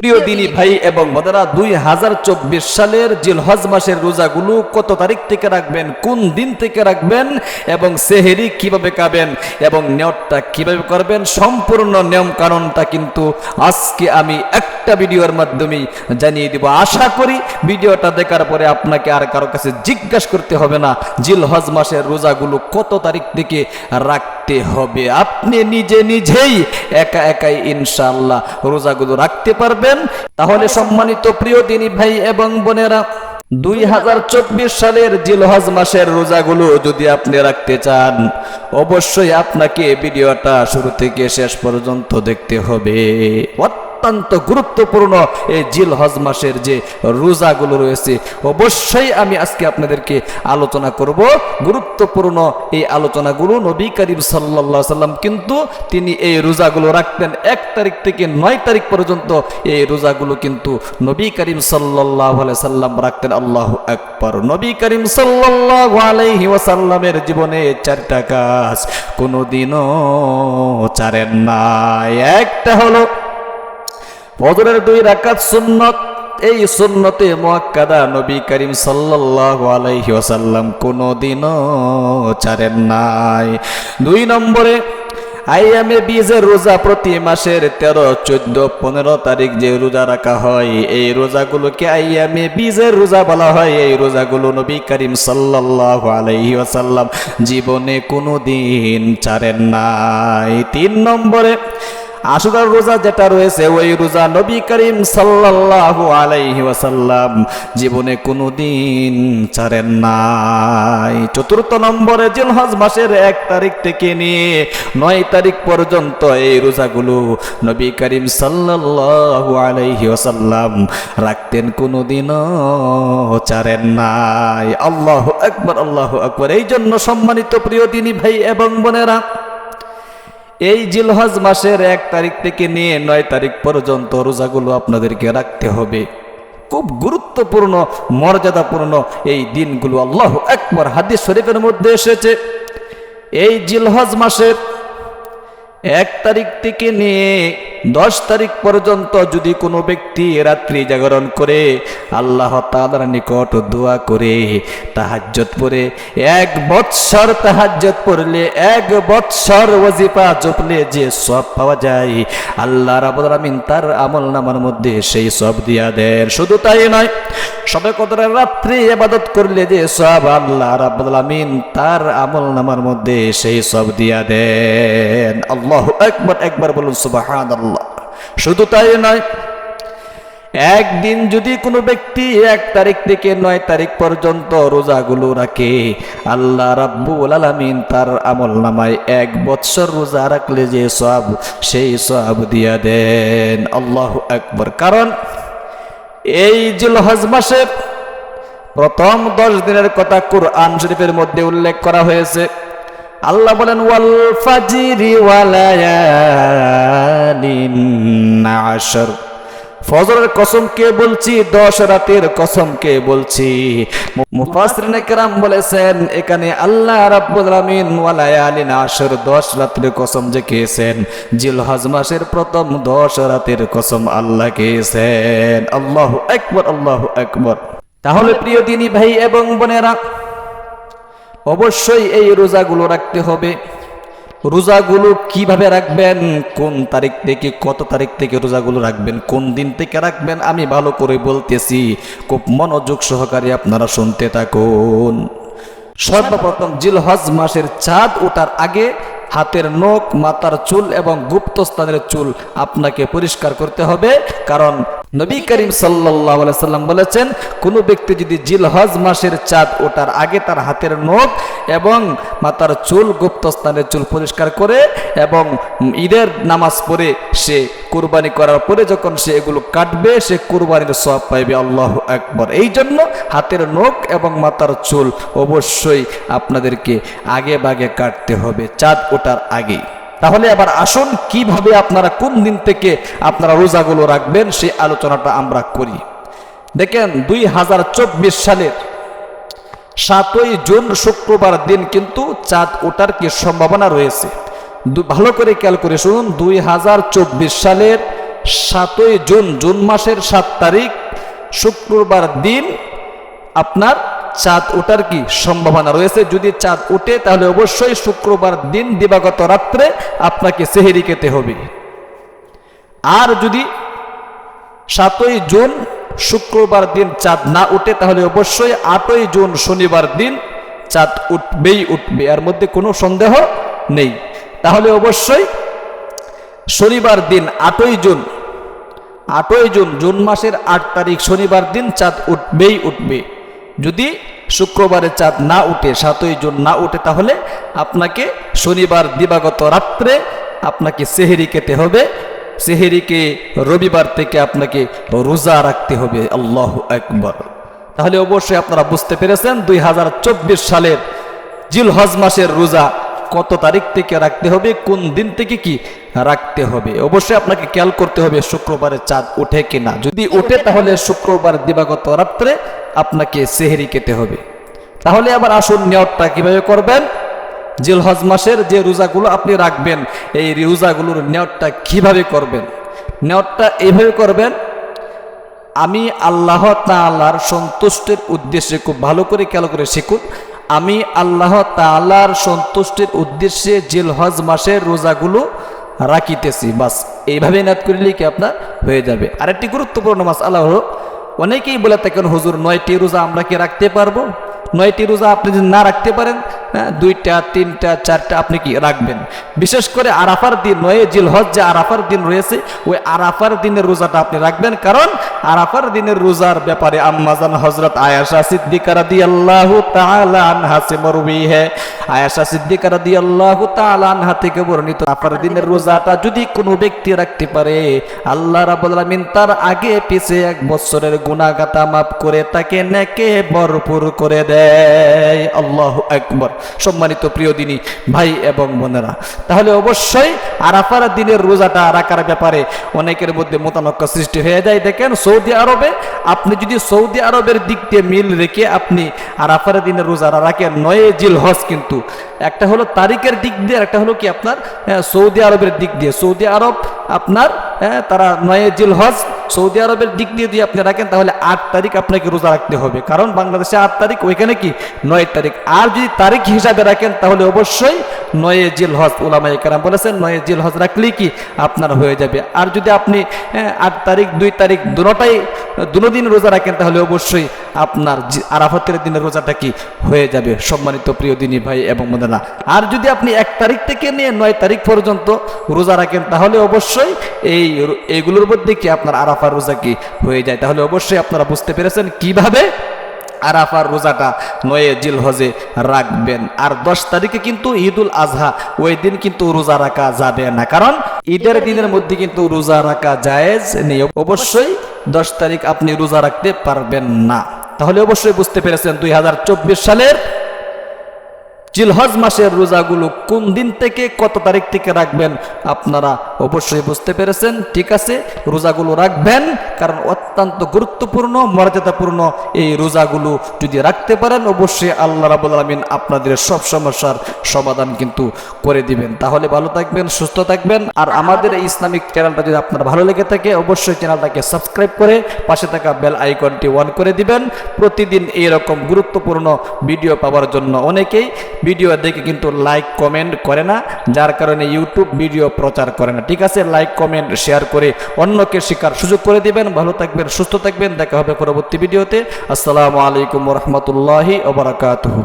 প্রিয় দিনী ভাই এবং বোনেরা দুই হাজার চব্বিশ সালের জিলহজ মাসের রোজাগুলো কত তারিখ থেকে রাখবেন কোন দিন থেকে রাখবেন এবং সেহেরি কীভাবে খাবেন এবং নিয়তটা কীভাবে করবেন সম্পূর্ণ নিয়ম কানুনটা কিন্তু আজকে আমি একটা ভিডিওর মাধ্যমে জানিয়ে দিব। আশা করি ভিডিওটা দেখার পরে আপনাকে আর কারও কাছে জিজ্ঞাসা করতে হবে না জিলহজ মাসের রোজাগুলো কত তারিখ থেকে রাখতে হবে। আপনি নিজে নিজেই একা একাই ইনশাআল্লাহ রোজাগুলো রাখতে পারবেন। তাহলে সম্মানিত প্রিয় দিনী ভাই এবং বোনেরা, দুই হাজার চব্বিশ সালের জিলহজ মাসের রোজাগুলো যদি আপনি রাখতে চান, অবশ্যই আপনাকে ভিডিওটা শুরু থেকে শেষ পর্যন্ত দেখতে হবে। অত্যন্ত গুরুত্বপূর্ণ এই জিল হজ মাসের যে রোজাগুলো রয়েছে, অবশ্যই আমি আজকে আপনাদেরকে আলোচনা করব। গুরুত্বপূর্ণ এই আলোচনাগুলো নবী করিম সাল্লা সাল্লাম কিন্তু তিনি এই রোজাগুলো রাখতেন। এক তারিখ থেকে নয় তারিখ পর্যন্ত এই রোজাগুলো কিন্তু নবী করিম সাল্লাহ সাল্লাম রাখতেন। আল্লাহ একবার নবী করিম সাল্লাহ আলাইহি ওয়াসাল্লামের জীবনে চারটা কাজ কোনোদিনও চারেন নাই। একটা হলো ফজরের দুই রাকাত সুন্নত। এই সুন্নতে মুয়াক্কাদা নবী করিম সাল্লাল্লাহু আলাইহি ওয়াসাল্লাম কোনোদিনও ছাড়েন নাই। দুই নম্বরে, আইয়ামে বীজের রোজা প্রতি মাসের তেরো, চোদ্দ, পনেরো তারিখ যে রোজা রাখা হয়, এই রোজাগুলোকে আইয়ামে বীজের রোজা বলা হয়। এই রোজাগুলো নবী করিম সাল্লাল্লাহু আলাইহি ওয়াসাল্লাম জীবনে কোনো দিন ছাড়েন নাই। তিন নম্বরে আশুরার রোজা যেটা রয়েছে, ওই রোজা নবী করিম সাল্লাল্লাহু আলাইহি ওয়াসাল্লাম জীবনে কোনো দিন ছাড়েন নাই। চতুর্থ নম্বরে জিলহজ মাসের এক তারিখ থেকে নিয়ে নয় তারিখ পর্যন্ত এই রোজাগুলো নবী করিম সাল্লাল্লাহু আলাইহি ওয়াসাল্লাম রাখতেন কোনো দিনও ছাড়েন নাই। আল্লাহ আকবার আল্লাহ আকবার। এই জন্য সম্মানিত প্রিয় দিনী ভাই এবং বোনেরা এই জিলহজ মাসের এক তারিখ থেকে নিয়ে নয় তারিখ পর্যন্ত রোজাগুলো আপনাদেরকে রাখতে হবে। খুব গুরুত্বপূর্ণ, মর্যাদাপূর্ণ এই দিনগুলো আল্লাহ একবার হাদিস শরীফের মধ্যে এসেছে। এই জিলহজ মাসের এক তারিখ থেকে নিয়ে দশ তারিখ পর্যন্ত যদি কোনো ব্যক্তি রাত্রি জাগরণ করে, আল্লাহ তালার নিকট দোয়া করে তাহাজ্জত পরে এক বৎসর তাহাজ্জত পড়লে, এক বৎসর ওয়াজিফা জপলে যে সব পাওয়া যায়, আল্লাহ রাবুল আমিন তার আমল নামার মধ্যে সেই সব দিয়া দেন। শুধু তাই নয়, সবে কদরের রাত্রি এবাদত করলে যে সব আল্লাহ রাবুল আমিন তার আমল নামার মধ্যে সেই সব দিয়া দেন। আল্লাহ একবার একবার বলুন সুবাহান আল্লাহ শুধু তাই নয়, একদিন যদি কোনো ব্যক্তি এক তারিখ থেকে নয় তারিখ পর্যন্ত রোজাগুলো রাখে, আল্লাহ রাব্বুল আলামিন তার আমল নামায় এক বৎসর রোজা রাখলে যে সব সেই সব দিয়া দেন। আল্লাহ আকবর। কারণ এই জিলহজ মাসের প্রথম দশ দিনের কথা কুরআন শরীফের মধ্যে উল্লেখ করা হয়েছে। আল্লাহ বলেন, ওয়াল ফাজিরি ওয়ালায়ালিন ফজরের কসম কে বলছি, দশ রাতের কসম কে বলছি। মুফাসরিনে কেরাম বলেছেন, এখানে আল্লাহ রাব্বুল আলামিন ওয়ালায়ালিন আশর দশ রাতের কসম যে খেয়েছেন। জিলহজ মাসের প্রথম দশ রাতের কসম আল্লাহ খেয়েছেন। আল্লাহু আকবার আল্লাহু আকবার। তাহলে প্রিয় দিনী ভাই এবং বোনেরা অবশ্যই এই রোজাগুলো রাখতে হবে। রোজাগুলো কীভাবে রাখবেন? কোন তারিখ থেকে, কত তারিখ থেকে রোজাগুলো রাখবেন? কোন দিন থেকে রাখবেন? আমি ভালো করে বলতেছি। খুব মনোযোগ সহকারে আপনারা শুনতে থাকুন। সর্বপ্রথম জিলহজ মাসের চাঁদ ওঠার আগে হাতের নখ, মাথার চুল এবং গুপ্তস্থানের চুল আপনাকে পরিষ্কার করতে হবে। কারণ নবী করিম সাল্লাহ সাল্লাম বলেছেন, কোনো ব্যক্তি যদি জিলহজ মাসের চাঁদ ওঠার আগে তার হাতের নখ এবং মাতার চুল গুপ্তস্থানের চুল পরিষ্কার করে এবং ঈদের নামাজ পড়ে সে কুরবানি করার পরে যখন সে এগুলো কাটবে, সে কুরবানির সব পাইবে। আল্লাহ একবার এই জন্য হাতের নখ এবং মাতার চুল অবশ্যই আপনাদেরকে আগে বাগে কাটতে হবে, চাঁদ ওঠার আগেই। তাহলে আবার আসুন, কীভাবে আপনারা কোন দিন থেকে আপনারা রোজাগুলো রাখবেন, সেই আলোচনাটা আমরা করি। দেখেন, দুই হাজার চব্বিশ সালের সাতই জুন শুক্রবার দিন কিন্তু চাঁদ ওঠার কি সম্ভাবনা রয়েছে? ভালো করে খেয়াল করে শুনুন, দুই হাজার চব্বিশ সালের সাতই জুন জুন মাসের সাত তারিখ, শুক্রবার দিন আপনার চাঁদ ওঠার কি সম্ভাবনা রয়েছে? যদি চাঁদ ওঠে, তাহলে অবশ্যই শুক্রবার দিন দিবাগত রাত্রে আপনাকে সেহেরি খেতে হবে। আর যদি সাতই জুন শুক্রবার দিন চাঁদ না উঠে তাহলে অবশ্যই আটই জুন শনিবার দিন চাঁদ উঠবেই উঠবে, এর মধ্যে কোনো সন্দেহ নেই। তাহলে অবশ্যই শনিবার দিন আটই জুন আটই জুন জুন মাসের আট তারিখ, শনিবার দিন চাঁদ উঠবেই উঠবে। যদি শুক্রবারে চাঁদ না উঠে, সাতই জুন না উঠে, তাহলে আপনাকে শনিবার দিবাগত রাত্রে আপনাকে সেহেরি খেতে হবে। সেহেরিকে রবিবার থেকে আপনাকে রোজা রাখতে হবে। আল্লাহ একবার তাহলে অবশ্যই আপনারা বুঝতে পেরেছেন, দুই হাজার চব্বিশ সালের জিল হজ মাসের রোজা কত তারিখ থেকে রাখতে হবে, কোন দিন থেকে কি রাখতে হবে। অবশ্যই আপনাকে খেয়াল করতে হবে শুক্রবারে চাঁদ ওঠে কিনা। যদি ওঠে তাহলে শুক্রবার দিবাগত রাত্রে আপনাকে সেহেরি খেতে হবে। তাহলে আবার আসুন নিয়তটা কীভাবে করবেন? জিলহজ মাসের যে রোজাগুলো আপনি রাখবেন, এই রোজাগুলোর নিয়তটা কীভাবে করবেন? নিয়তটা এইভাবে করবেন, আমি আল্লাহ তাআলার সন্তুষ্টের উদ্দেশ্যে খুব ভালো করে খেয়াল করে শিখুন। আমি আল্লাহ তালার সন্তুষ্টির উদ্দেশ্যে জিলহজ মাসের রোজাগুলো রাখিতেছি। বাস, এইভাবে নাত করলেই কি আপনার হয়ে যাবে? আরেকটি গুরুত্বপূর্ণ মাস আল্লাহ হলো, অনেকেই বলে থাকেন, হুজুর, নয়টি রোজা আমরা কি রাখতে পারব? নয়টি রোজা আপনি যদি না রাখতে পারেন হ্যাঁ দুইটা, তিনটা, চারটা আপনি কি রাখবেন? বিশেষ করে আরাফার দিন নয় জিল হজ যে আরাফার দিন রয়েছে, ওই আরাফার দিনের রোজাটা আপনি রাখবেন। কারণ আরাফার দিনের রোজার ব্যাপারে আম্মাজান হজরত আয়াশা সিদ্দিকা রাদিয়াল্লাহু তাআলা আনহা সে মরবি হে। আয়াশা সিদ্দিকা রাদিয়াল্লাহু তাআলা আনহা থেকে বর্ণিত আরাফার দিনের রোজাটা যদি কোনো ব্যক্তি রাখতে পারে, আল্লাহ রাব্বুল আলামিন তার আগে পিছে এক বছরের গুনাহগাতা মাফ করে তাকে নেকে ভরপুর করে দেয়। আল্লাহ আকবার। সম্মানিত প্রিয় দিনী ভাই এবং বোনেরা। তাহলে অবশ্যই আরাফার দিনের রোজাটা রাখার ব্যাপারে অনেকের মধ্যে মতানক্য সৃষ্টি হয়ে যায়। দেখেন সৌদি আরবে, আপনি যদি সৌদি আরবের দিক দিয়ে মিল রেখে আপনি আরাফার দিনের রোজারা রাখেন, নয় জিল হজ কিন্তু। একটা হলো তারিখের দিক দিয়ে একটা হলো কি আপনার সৌদি আরবের দিক দিয়ে। সৌদি আরব আপনার তারা নয় জিল হজ সৌদি আরবের দিক দিয়ে যদি আপনি রাখেন, তাহলে আট তারিখ আপনাকে রোজা রাখতে হবে। কারণ বাংলাদেশে আট তারিখ, ওইখানে কি? নয় তারিখ। আর যদি তারিখ হিসাবে রাখেন, তাহলে অবশ্যই নয় জিল হজ ওলামাই কারাম বলেছেন, নয় জিল হজ রাখলেই কি আপনার হয়ে যাবে। আর যদি আপনি আট তারিখ, দুই তারিখ দুটাই দুদিন রোজা রাখেন, তাহলে অবশ্যই আপনার আরাফাতের দিনের রোজাটা কি হয়ে যাবে? সম্মানিত প্রিয় দিনী ভাই এবং মদানা আর যদি আপনি এক তারিখ থেকে নিয়ে নয় তারিখ পর্যন্ত রোজা রাখেন, তাহলে অবশ্যই এই এইগুলোর মধ্যে কি আপনার আরাফার রোজা কি হয়ে যায়? তাহলে অবশ্যই আপনারা বুঝতে পেরেছেন কীভাবে আরাফার রোজাটা নয়ে জিল হজে রাখবেন। আর দশ তারিখে কিন্তু ঈদুল আজহা ওই দিন কিন্তু রোজা রাখা যাবে না। কারণ ঈদের দিনের মধ্যে কিন্তু রোজা রাখা জায়েজ নেই। অবশ্যই দশ তারিখ আপনি রোজা রাখতে পারবেন না। তাহলে অবশ্যই বুঝতে পেরেছেন দুই হাজার চব্বিশ সালের জিলহজ মাসের রোজাগুলো কোন দিন থেকে কত তারিখ থেকে রাখবেন আপনারা অবশ্যই বুঝতে পেরেছেন, ঠিক আছে? রোজাগুলো রাখবেন, কারণ অত্যন্ত গুরুত্বপূর্ণ, মর্যাদাপূর্ণ এই রোজাগুলো যদি রাখতে পারেন, অবশ্যই আল্লাহ রাবুল আলমিন আপনাদের সব সমস্যার সমাধান কিন্তু করে দিবেন। তাহলে ভালো থাকবেন, সুস্থ থাকবেন। আর আমাদের এই ইসলামিক চ্যানেলটা যদি আপনার ভালো লেগে থাকে, অবশ্যই চ্যানেলটাকে সাবস্ক্রাইব করে পাশে থাকা বেল আইকনটি অন করে দিবেন। প্রতিদিন এইরকম গুরুত্বপূর্ণ ভিডিও পাওয়ার জন্য অনেকেই ভিডিও দেখে কিন্তু লাইক, কমেন্ট করে না, যার কারণে ইউটিউব ভিডিও প্রচার করে না। ঠিক আছে, লাইক, কমেন্ট, শেয়ার করে অন্যকে শেখার সুযোগ করে দিবেন। ভালো থাকবেন, সুস্থ থাকবেন। দেখা হবে পরবর্তী ভিডিওতে। আসসালামু আলাইকুম রহমতুল্লাহি ওবরাকাতুহু